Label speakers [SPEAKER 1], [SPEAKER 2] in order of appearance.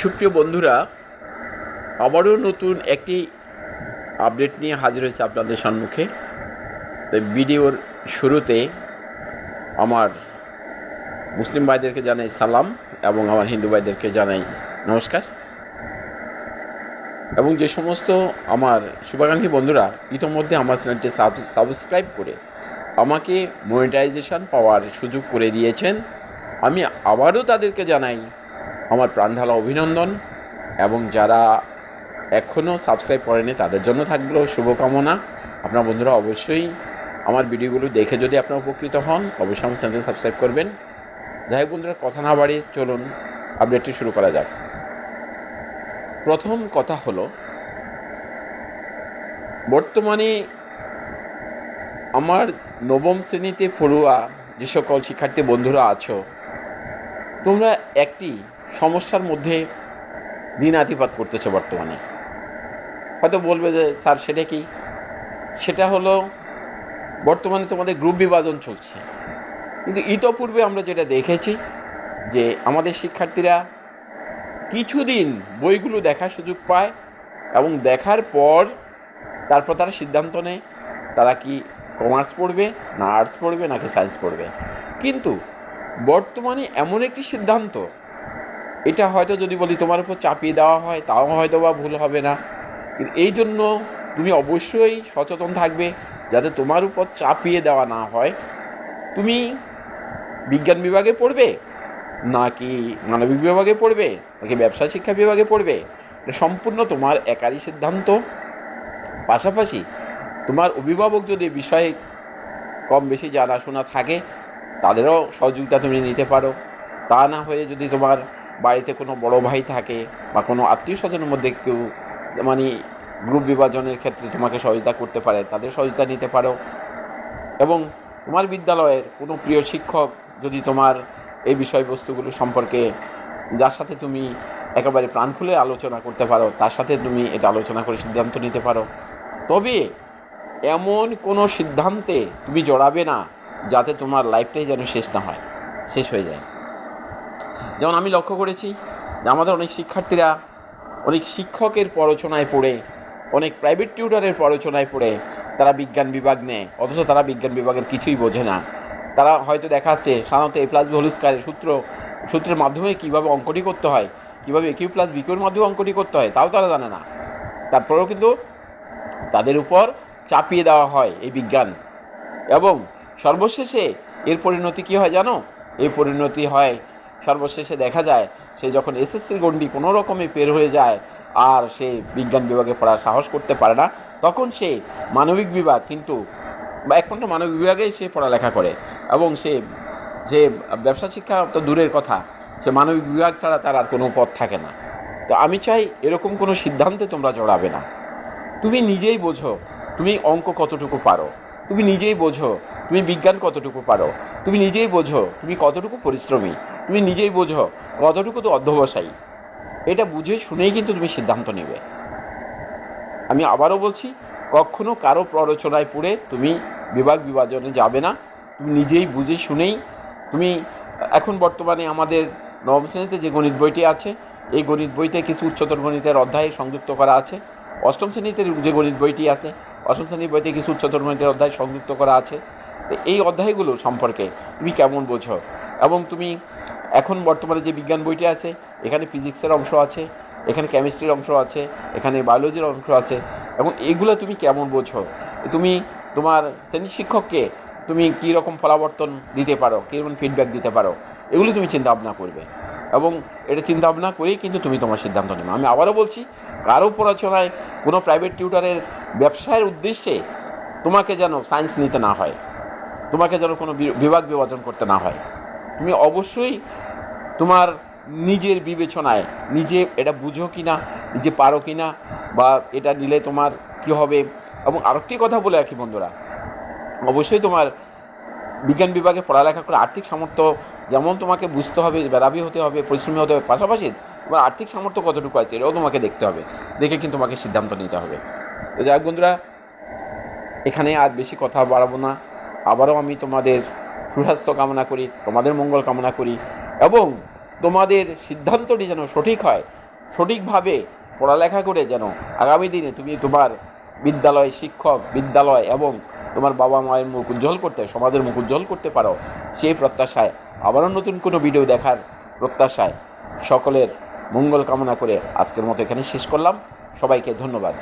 [SPEAKER 1] সুপ্রিয় বন্ধুরা, আবারও নতুন একটি আপডেট নিয়ে হাজির হয়েছে আপনাদের সম্মুখে। তাই ভিডিওর শুরুতে আমার মুসলিম ভাইদেরকে জানাই সালাম এবং আমার হিন্দু ভাইদেরকে জানাই নমস্কার। এবং যে সমস্ত আমার শুভাকাঙ্ক্ষী বন্ধুরা, ইতোমধ্যে আমার চ্যানেলটি সাবস্ক্রাইব করে আমাকে মনিটাইজেশন পাওয়ার সুযোগ করে দিয়েছেন। আমি আবারও তাদেরকে জানাই আমার প্রাণঢালা অভিনন্দন এবং যারা এখনও সাবস্ক্রাইব করেনি, তাদের জন্য থাকল শুভকামনা। আপনার বন্ধুরা অবশ্যই আমার ভিডিওগুলো দেখে যদি আপনারা উপকৃত হন, অবশ্যই আমার চ্যানেলটি সাবস্ক্রাইব করবেন। যাই হোক বন্ধুরা, কথা না বাড়িয়ে চলুন, আপডেটটি শুরু করা যাক। প্রথম কথা হলো, বর্তমানে আমার নবম শ্রেণীতে পড়ুয়া যে সকল শিক্ষার্থী বন্ধুরা আছো, তোমরা একটি সমস্যার মধ্যে দিনাতিপাত করতেছে বর্তমানে। হয়তো বলবে যে, স্যার, সেটা কি? সেটা হলো, বর্তমানে তোমাদের গ্রুপ বিভাজন চলছে। কিন্তু ইতপূর্বে আমরা যেটা দেখেছি, যে আমাদের শিক্ষার্থীরা কিছুদিন বইগুলো দেখার সুযোগ পায় এবং দেখার পর তারপর তারা সিদ্ধান্ত নেয়, তারা কি কমার্স পড়বে, না আর্টস পড়বে, নাকি সায়েন্স পড়বে। কিন্তু বর্তমানে এমন একটি সিদ্ধান্ত এটা হয়তো যদি বলি তোমার উপর চাপিয়ে দেওয়া হয়, তাও হয়তো বা ভুল হবে না। এই জন্য তুমি অবশ্যই সচেতন থাকবে যাতে তোমার উপর চাপিয়ে দেওয়া না হয়। তুমি বিজ্ঞান বিভাগে পড়বে, নাকি মানবিক বিভাগে পড়বে, নাকি ব্যবসা শিক্ষা বিভাগে পড়বে? সম্পূর্ণ তোমার একারই সিদ্ধান্ত। পাশাপাশি তোমার অভিভাবক যদি বিষয়ে কম বেশি জানাশোনা থাকে, তাদেরও সহযোগিতা তুমি নিতে পারো। তা না হয়ে যদি তোমার বাড়িতে কোনো বড় ভাই থাকে বা কোনো আত্মীয় স্বজনের মধ্যে কেউ মানে গ্রুপ বিভাজনের ক্ষেত্রে তোমাকে সহযোগিতা করতে পারে, তাদের সহযোগিতা নিতে পারো। এবং তোমার বিদ্যালয়ের কোনো প্রিয় শিক্ষক যদি তোমার এই বিষয়বস্তুগুলো সম্পর্কে যার সাথে তুমি একেবারে প্রাণ খুলে আলোচনা করতে পারো, তার সাথে তুমি এটা আলোচনা করে সিদ্ধান্ত নিতে পারো। তবে এমন কোনো সিদ্ধান্তে তুমি জড়াবে না যাতে তোমার লাইফটাই যেন শেষ না হয়, শেষ হয়ে যায়। যেমন আমি লক্ষ্য করেছি যে আমাদের অনেক শিক্ষার্থীরা অনেক শিক্ষকের পড়াশোনায় পড়ে, অনেক প্রাইভেট টিউটারের পড়াশোনায় পড়ে, তারা বিজ্ঞান বিভাগ নেয়, অথচ তারা বিজ্ঞান বিভাগের কিছুই বোঝে না। তারা হয়তো দেখাচ্ছে সাধারণত এ প্লাস হোল সূত্র, সূত্রের মাধ্যমে কীভাবে অঙ্কটি করতে হয়, কীভাবে এ কিউ প্লাস বিকিউর মাধ্যমে অঙ্কটি করতে হয়, তাও তারা জানে না। তারপরেও কিন্তু তাদের উপর চাপিয়ে দেওয়া হয় এই বিজ্ঞান। এবং সর্বশেষে এর পরিণতি কী হয় জানো? এই পরিণতি হয় সর্বশেষে দেখা যায়, সে যখন এসএসসির গণ্ডি কোনো রকমে পের হয়ে যায় আর সে বিজ্ঞান বিভাগে পড়ার সাহস করতে পারে না, তখন সে মানবিক বিভাগ কিন্তু বা একমাত্র মানবিক বিভাগেই সে পড়ালেখা করে এবং সে, যে ব্যবসা শিক্ষা তো দূরের কথা, সে মানবিক বিভাগ ছাড়া তার আর কোনো পথ থাকে না। তো আমি চাই এরকম কোনো সিদ্ধান্তে তোমরা জড়াবে না। তুমি নিজেই বোঝো তুমি অঙ্ক কতটুকু পারো, তুমি নিজেই বোঝো তুমি বিজ্ঞান কতটুকু পারো, তুমি নিজেই বোঝো তুমি কতটুকু পরিশ্রমী তুমি নিজেই বোঝো, কতটুকু তো অধ্যবসায়ী। এটা বুঝে শুনেই কিন্তু তুমি সিদ্ধান্ত নেবে। আমি আবারও বলছি, কখনো কারও প্ররোচনায় পড়ে তুমি বিভাগ বিভাজনে যাবে না। তুমি নিজেই বুঝে শুনেই, তুমি এখন বর্তমানে আমাদের নবম শ্রেণীতে যে গণিত বইটি আছে, এই গণিত বইতে কিছু উচ্চতর গণিতের অধ্যায় সংযুক্ত করা আছে। অষ্টম শ্রেণীতে যে গণিত বইটি আছে, অষ্টম শ্রেণির বইতে কিছু উচ্চতর গণিতের অধ্যায় সংযুক্ত করা আছে। এই অধ্যায়গুলো সম্পর্কে তুমি কেমন বোঝো? এবং তুমি এখন বর্তমানে যে বিজ্ঞান বইটি আছে, এখানে ফিজিক্সের অংশ আছে, এখানে কেমিস্ট্রির অংশ আছে, এখানে বায়োলজির অংশ আছে, এবং এগুলো তুমি কেমন বোঝো? তুমি তোমার শ্রেণি শিক্ষককে তুমি কী রকম ফলাবর্তন দিতে পারো কীরকম ফিডব্যাক দিতে পারো, এগুলো তুমি চিন্তা ভাবনা করবে। এবং এটা চিন্তা ভাবনা করেই কিন্তু তুমি তোমার সিদ্ধান্ত নেবে। আমি আবারও বলছি, কারও পড়াশোনায় কোনো প্রাইভেট টিউটারের ব্যবসায়ের উদ্দেশ্যে তোমাকে যেন সায়েন্স নিতে না হয়, তোমাকে যেন কোনো বিভাগ বিভাজন করতে না হয়। তুমি অবশ্যই তোমার নিজের বিবেচনায় নিজে এটা বুঝো কি না নিজে পারো কি না বা এটা নিলে তোমার কি হবে? এবং আরেকটি কথা বলে রাখি বন্ধুরা, অবশ্যই তোমার বিজ্ঞান বিভাগে পড়ালেখা করে আর্থিক সামর্থ্য যেমন তোমাকে বুঝতে হবে বেরাবি হতে হবে, পরিশ্রমী হতে হবে, পাশাপাশি তোমার আর্থিক সামর্থ্য কতটুকু আছে এটাও তোমাকে দেখতে হবে, দেখে কিন্তু তোমাকে সিদ্ধান্ত নিতে হবে। তো যাই বন্ধুরা, এখানে আর বেশি কথা বাড়াবো না। আবারও আমি তোমাদের সুস্বাস্থ্য কামনা করি, তোমাদের মঙ্গল কামনা করি এবং তোমাদের সিদ্ধান্তটি যেন সঠিক হয়, সঠিকভাবে পড়ালেখা করে যেন আগামী দিনে তুমি তোমার বিদ্যালয় শিক্ষক, বিদ্যালয় এবং তোমার বাবা মায়ের মুখ উজ্জ্বল করতে, সমাজের মুখ উজ্জ্বল করতে পারো, সেই প্রত্যাশায় আবারও নতুন কোনো ভিডিও দেখার প্রত্যাশায় সকলের মঙ্গল কামনা করে আজকের মতো এখানে শেষ করলাম। সবাইকে ধন্যবাদ।